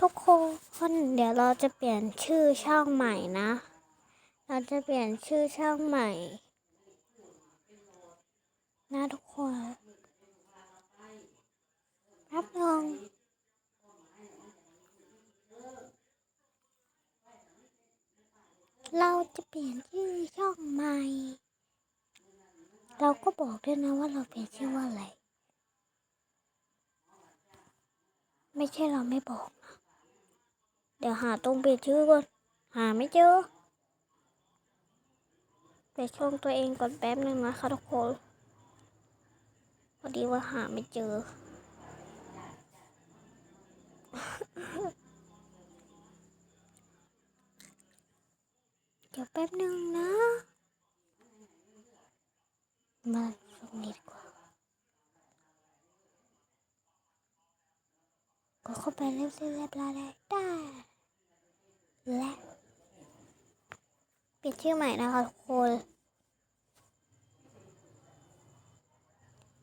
ทุกคนเดี๋ยวเราจะเปลี่ยนชื่อช่องใหม่นะ เราจะเปลี่ยนชื่อช่องใหม่ นะทุกคนรับรองเราจะเปลี่ยนชื่อช่องใหม่ เราก็บอกด้วยนะว่าเราเปลี่ยนชื่อว่าอะไร ไม่ใช่เราไม่บอกนะ เดี๋ยวหาตรงเปลี่ยนชื่อก่อน หาไม่เจอไปช่องตัวเองก่อนแป๊บนึงนะคะทุกคนพอดีว่าหาไม่เจอ เดี๋ยวแป๊บนึงนะ มาตรงนี้ ก็เข้าไปเรียบร้อยเรียบร้อยได้ได้ และเปลี่ยนชื่อใหม่นะคะทุกคน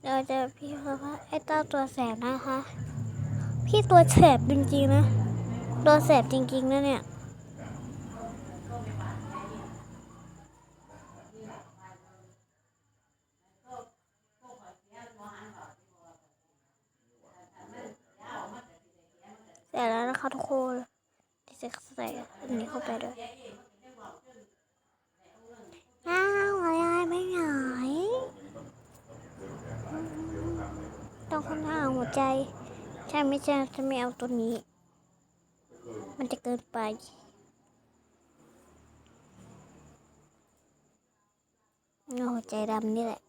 เราจะพี่เขาว่าไอ้ต้าตัวแสบนะคะ พี่ตัวแสบจริงๆนะ ตัวแสบจริงๆนะเนี่ย เสร็จแล้ว นะคะทุกคนที่จะใส่อันนี้เข้าไปด้วยอ้าวอะไรไม่หน่อยต้องข้างหน้าหัวใจ ใช่ไม่ใช่จะไม่เอาตัวนี้ มันจะเกินไปเอาหัวใจดำนี่แหละ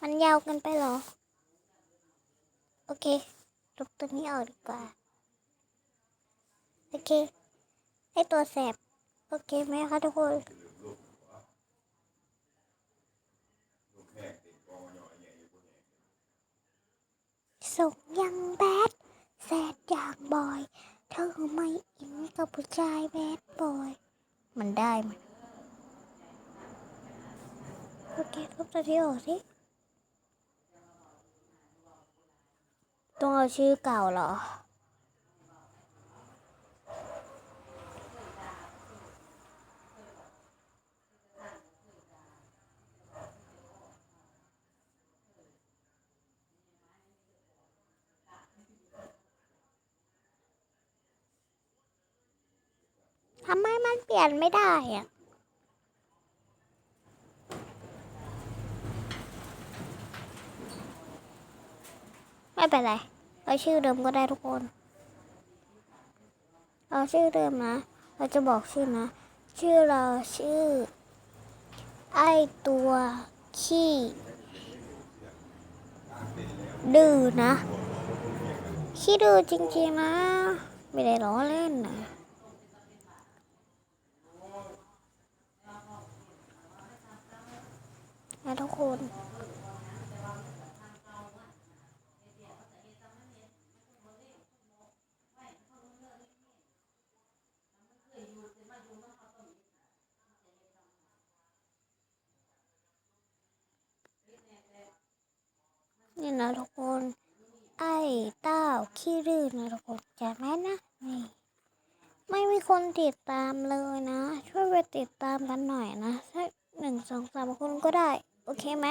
มันยาวเกันไปเหรอ โอเค ลบตัวนี้ออกดีกว่า โอเคให้ตัวแสบ โอเคไหมคะทุกคนส่งยังแบดแสดอย่างบอย เธอไม่อินกับผู้ชายแบดบอย มันได้ไหมโอเคลบตัวนี้ออกสิ ต้องเอาชื่อเก่าเหรอ ทำไมมันเปลี่ยนไม่ได้อะ ไม่เป็นไร เอาชื่อเดิมก็ได้ทุกคน เอาชื่อเดิมนะ เราจะบอกชื่อนะ ชื่อเราชื่อ ไอตัวขี้ดื้อนะขี้ดื้อจริงๆนะ ไม่ได้ล้อเล่นนะนะทุกคน นี่นะทุกคน ไอ้เต้าขี้รื่นนะทุกคนจำไหมนะนี่ไม่มีคนติดตามเลยนะ ช่วยไปติดตามกันหน่อยนะสักหนึ่งสองสามคนก็ได้ โอเคไหม